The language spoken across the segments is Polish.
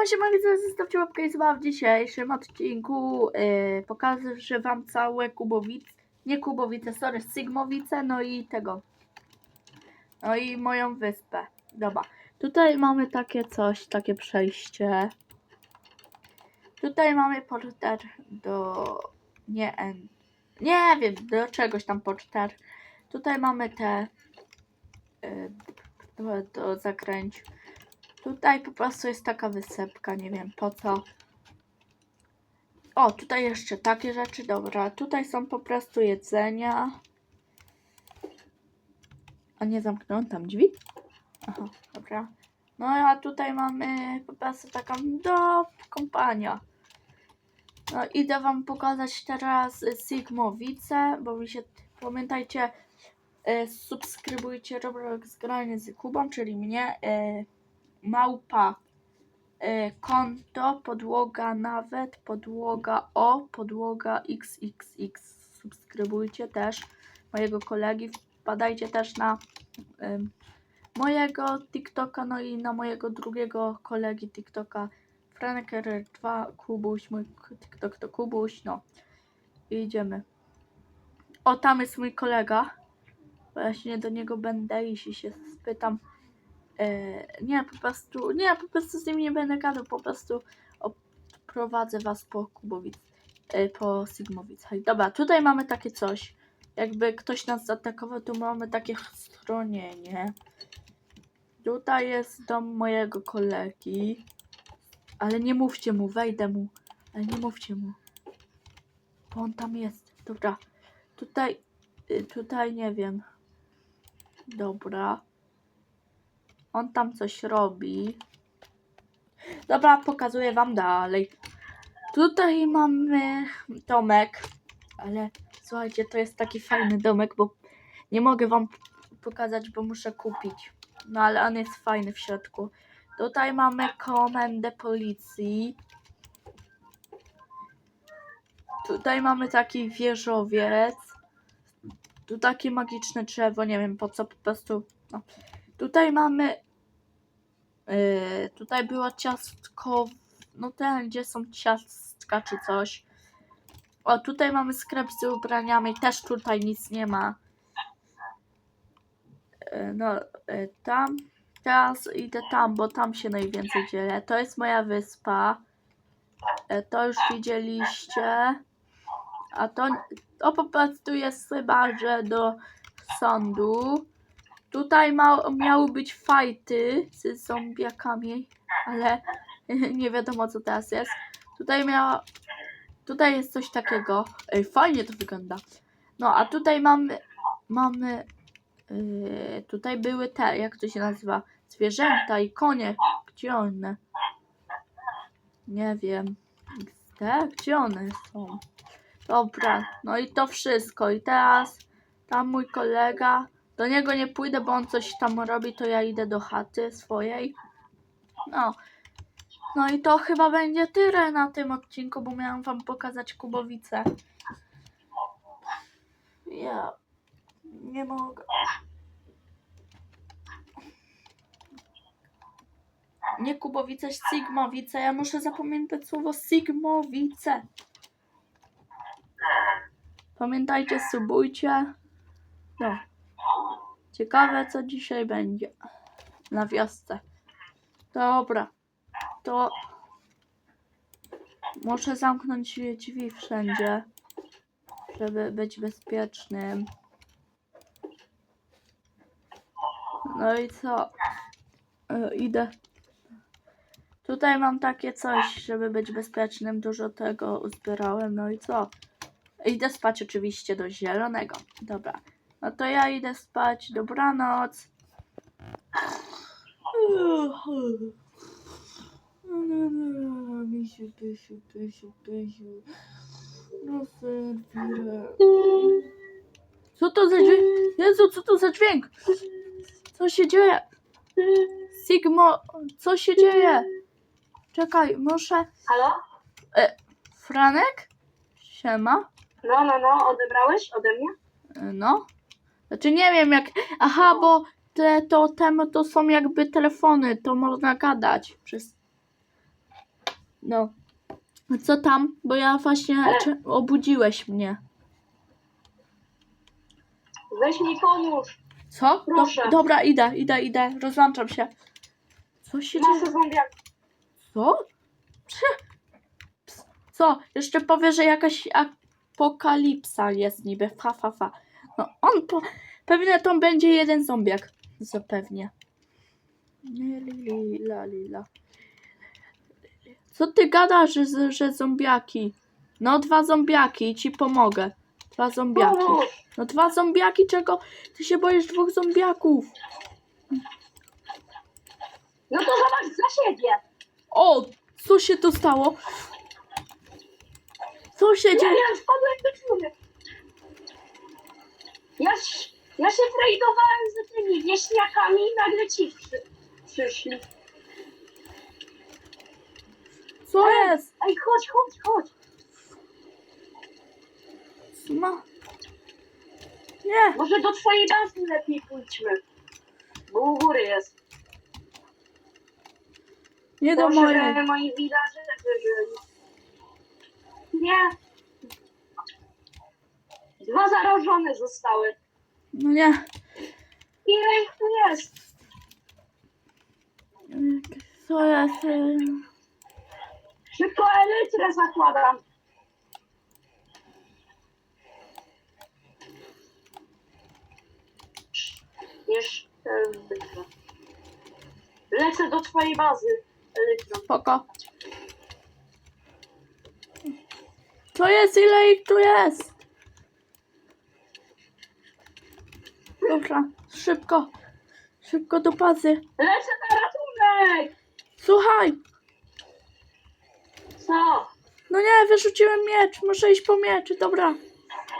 Siema, siema, widzę, zostawcie łapkę i suba w dzisiejszym odcinku yy, pokażę wam całe Kubowice, nie Kubowice, sorry, Sigmowice, no i tego, no i moją wyspę. Dobra, tutaj mamy takie coś, takie przejście. Tutaj mamy porter do, nie N, nie wiem, do czegoś tam porter. Tutaj mamy te, yy, do, do. Tutaj po prostu jest taka wysepka, nie wiem po co. O, tutaj jeszcze takie rzeczy, dobra. Tutaj są po prostu jedzenia. A nie zamknąłem tam drzwi? Aha, dobra. No a tutaj mamy po prostu taką do kompania. No idę wam pokazać teraz Sigmowice, bo mi się, pamiętajcie, y, subskrybujcie Roblox Granie z Kubą, czyli mnie. Małpa y, konto, podłoga nawet, podłoga o, podłoga xxx. Subskrybujcie też mojego kolegi. Wpadajcie też na mojego TikToka, no i na mojego drugiego kolegi TikToka. Franker 2 Kubuś, mój TikTok to Kubuś, no. I idziemy. O, tam jest mój kolega. Właśnie do niego będę i się spytam. E, nie, po prostu, nie, po prostu z nim nie będę gadał, po prostu oprowadzę was po Kubowic, e, po Sigmowicach. Dobra, tutaj mamy takie coś, jakby ktoś nas zaatakował, tu mamy takie schronienie. Tutaj jest dom mojego kolegi, ale nie mówcie mu, wejdę mu, ale nie mówcie mu, bo on tam jest. Dobra, tutaj, y, tutaj nie wiem. Dobra. On tam coś robi. Dobra, pokazuję wam dalej. Tutaj mamy domek, ale słuchajcie, to jest taki fajny domek, bo nie mogę wam pokazać, bo muszę kupić. No ale on jest fajny w środku. Tutaj mamy komendę policji. Tutaj mamy taki wieżowiec. Tu takie magiczne drzewo, nie wiem po co, po prostu. No. Tutaj mamy. Yy, tutaj było ciastko. No ten, gdzie są ciastka czy coś. O, tutaj mamy sklep z ubraniami. Też tutaj nic nie ma. Yy, no, yy, tam. Teraz idę tam, bo tam się najwięcej dzieje. To jest moja wyspa. To już widzieliście. A to, to po prostu jest chyba, że do sądu. Tutaj ma, miały być fajty z zombiakami, ale nie wiadomo co teraz jest. Tutaj miała. Tutaj jest coś takiego. Ej, fajnie to wygląda. No, a tutaj mamy. Mamy. Yy, tutaj były te, jak to się nazywa? Zwierzęta i konie. Gdzie one? Nie wiem. Te? Gdzie one są? Dobra, no i to wszystko. I teraz tam mój kolega. Do niego nie pójdę, bo on coś tam robi, to ja idę do chaty swojej. No. No i to chyba będzie tyle na tym odcinku, bo miałam wam pokazać Kubowice. Ja nie mogę. Nie Kubowice, Sigmowice. Ja muszę zapamiętać słowo Sigmowice. Pamiętajcie, subujcie. No. Ciekawe, co dzisiaj będzie na wiosce. Dobra, to muszę zamknąć drzwi wszędzie, żeby być bezpiecznym. No i co? E, idę. Tutaj mam takie coś, żeby być bezpiecznym. Dużo tego uzbierałem. No i co? Idę spać oczywiście do zielonego. Dobra. No to ja idę spać. Dobranoc. Misiu, pysiu, pysiu, pysiu. No serwirę. Co to za dźwięk? Jezu, co to za dźwięk? Co się dzieje? Sigmo, co się dzieje? Czekaj, muszę... Halo? Franek? Siema. No, no, no, odebrałeś ode mnie? No. Znaczy nie wiem jak. Aha, bo te totemy to są jakby telefony, to można gadać przez. No. Co tam? Bo ja właśnie czy- obudziłeś mnie. Weź mi pomóż. Co? Do, dobra, idę, idę, idę. Rozłączam się. Co się dzieje? Co? Co? Jeszcze powie, że jakaś apokalipsa jest niby. Fa, fa, fa. No on po... Pewnie to będzie jeden zombiak. Zapewnie. Nie, li, li, la, li, la. Co ty gadasz, że, że zombiaki? No dwa zombiaki, ci pomogę. Dwa zombiaki. No dwa zombiaki, czego? Ty się boisz dwóch zombiaków. No to zobacz za siebie. O! Co się tu stało? Co się Ja dzieje? nie wpadłem do dziury. Ja, ś- ja się tradowałem z tymi wieśniakami i nagle ci przy, przyszli. Co jest? Ej, chodź, chodź, chodź. Ma... Nie! Może do twojej bazy lepiej pójdźmy. Bo u góry jest. Nie do Może mojej. moi villagerzy żyli. Nie. Dwa zarażone zostały. No nie. Ile ich tu jest? Co jest? y, Szybko elytrę zakładam. Jeszcze elytrę. Lecę do twojej bazy. Elytrą. Spoko. Co jest? Ile ich tu jest? Dobra, szybko. Szybko do bazy. Lecę na ratunek! Słuchaj! Co? No nie, wyrzuciłem miecz. Muszę iść po miecz. Dobra.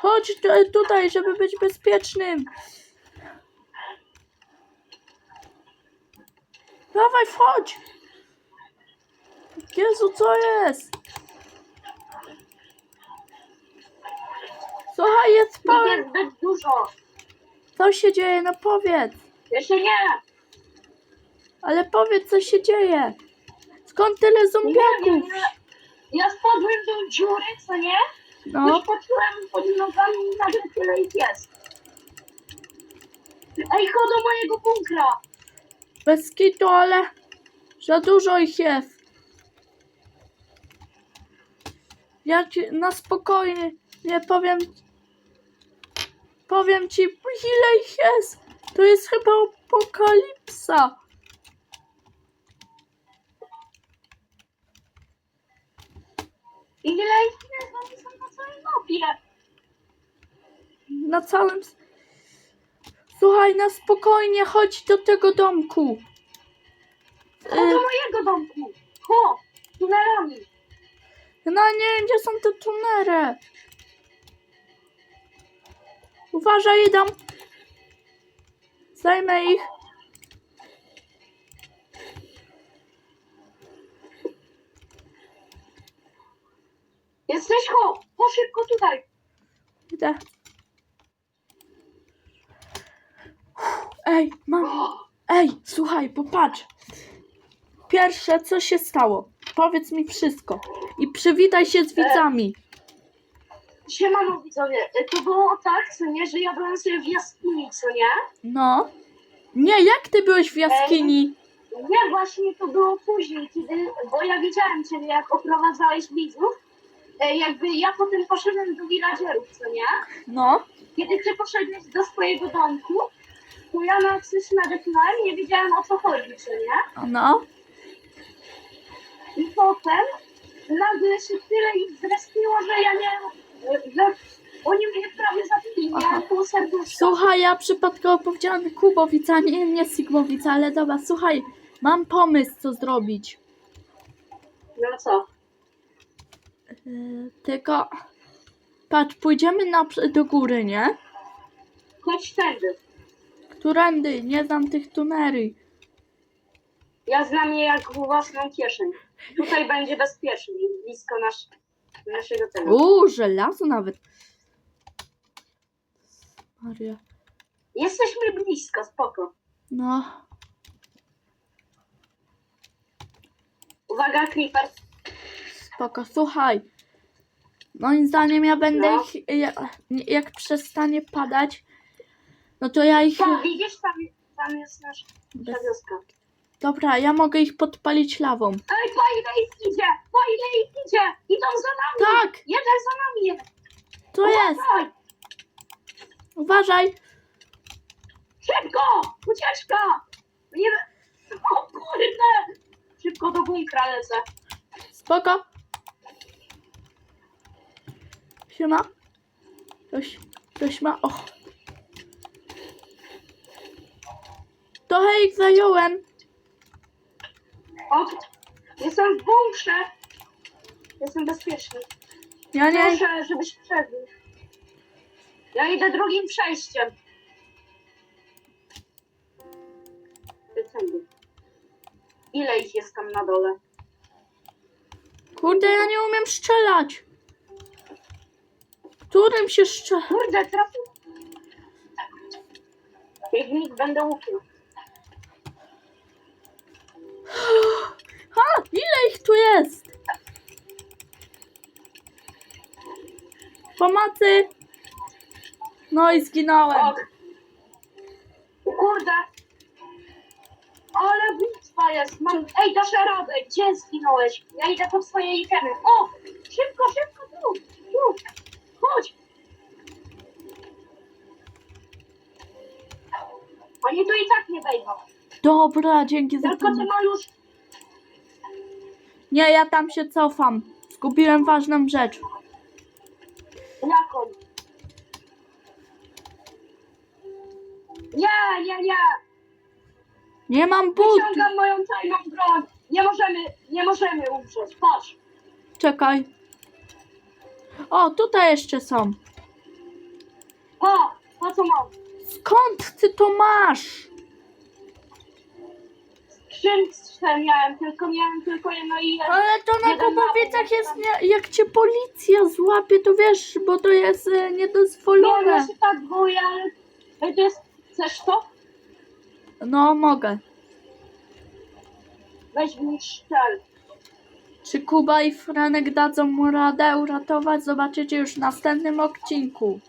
Chodź tu- tutaj, żeby być bezpiecznym. Dawaj, wchodź. Jezu, co jest? Słuchaj, jest Ich pełen. jest zbyt dużo. Co się dzieje? No powiedz. Jeszcze nie. Ale powiedz, co się dzieje. Skąd tyle Nie wiem, zombiaków? Ja spadłem do dziury, co nie? No, Już poczułem pod nogami i nagle tyle ich jest. Ej, chodź do mojego bunkra. bez kitu, ale za dużo ich jest. Ja ci na spokojnie nie powiem. Powiem ci, ile ich jest. To jest chyba apokalipsa. Ile ich jest? Oni są na całej mapie. Na całym. Słuchaj, na spokojnie, chodź do tego domku. Chodź do Y, mojego domku. Ho, tunelami. No nie wiem, gdzie są te tunery. Uważaj, idą. Zajmę ich. Jesteś ho, ho szybko tutaj. Idę. Ej, mam. Ej, słuchaj, popatrz. Pierwsze, co się stało? Powiedz mi wszystko. I przywitaj się z widzami. Siemano widzowie, E, to było tak, co nie, że ja byłem sobie w jaskini, co nie? No. Nie, jak ty byłeś w jaskini? Nie, właśnie to było później, kiedy, bo ja widziałem ciebie, jak oprowadzałeś widzów. E, Jakby ja potem poszedłem do villagerów, co nie? No. Kiedy ty poszedłeś do swojego domku, to ja na nadepnąłem i nie wiedziałem o co chodzi, co nie? No. I potem nagle się tyle ich zrespiło, że ja nie że oni mnie prawie zabili, Aha. miałem pół serduszka. Słuchaj, ja przypadkowo powiedziałam Kubowica, nie, nie Sigmowica, ale dobra, słuchaj, mam pomysł, co zrobić. No co? Yy, tylko, patrz, pójdziemy na, do góry, nie? Chodź tędy. Którędy? Nie znam tych tunery. Ja znam je jak własną kieszeń. Tutaj będzie bezpiecznie, blisko nasz, naszego. Uuu, żelazo nawet. Maria. Jesteśmy blisko, spoko. No, Uwaga, Creeper. Spoko, słuchaj. Moim zdaniem ja będę No. ich, jak, jak przestanie padać, no to ja ich... To widzisz, tam, tam jest nasza Bez, wioska. Dobra, ja mogę ich podpalić lawą. Ej, ile ich idzie? Ich idzie? Idą za nami! Tak, Jeden za nami jest! to jest. Uważaj! Uważaj. Szybko! Ucieczka! Nie... O kurde! Szybko do bunkra lecę. Spoko. Siema. Ktoś, ktoś ma... Och. Trochę ich zająłem. O, jestem w bunkrze. Jestem bezpieczny. Ja nie... Proszę, żebyś przebił. Ja idę drugim przejściem. Ile ich jest tam na dole? Kurde, ja nie umiem strzelać. Którym się strzela? Kurde, trafił. Biegnik będę uczył. Ile ich tu jest? Pomocy! No i zginąłem. O kurde. Ale bitwa jest. Mam... Ej, dasz radę. Gdzie zginąłeś? Ja idę po swoje itemy. O! Szybko, szybko, tu. Tu. Chodź. Oni tu i tak nie wejdą. Dobra, dzięki za Tylko ty pomoc. Nie, ja tam się cofam. Zgubiłem ważną rzecz. Jaką? Nie, nie, nie. Nie mam but. Wyciągam moją tajną broń. Nie możemy, nie możemy umrzeć. Patrz. Czekaj. O, tutaj jeszcze są. Pa, pa co mam. Skąd ty to masz? Skrzynce miałem, tylko miałem tylko jedno i jedno. Ale to na Jeden jest, jeden. nie, jak cię policja złapie, to wiesz, bo to jest e, Nie, niedozwolone. no się tak boję, ale Ej, to jest... Chcesz to? No, mogę. Weź mi szczel. Czy Kuba i Franek dadzą mu radę uratować? Zobaczycie już w następnym odcinku.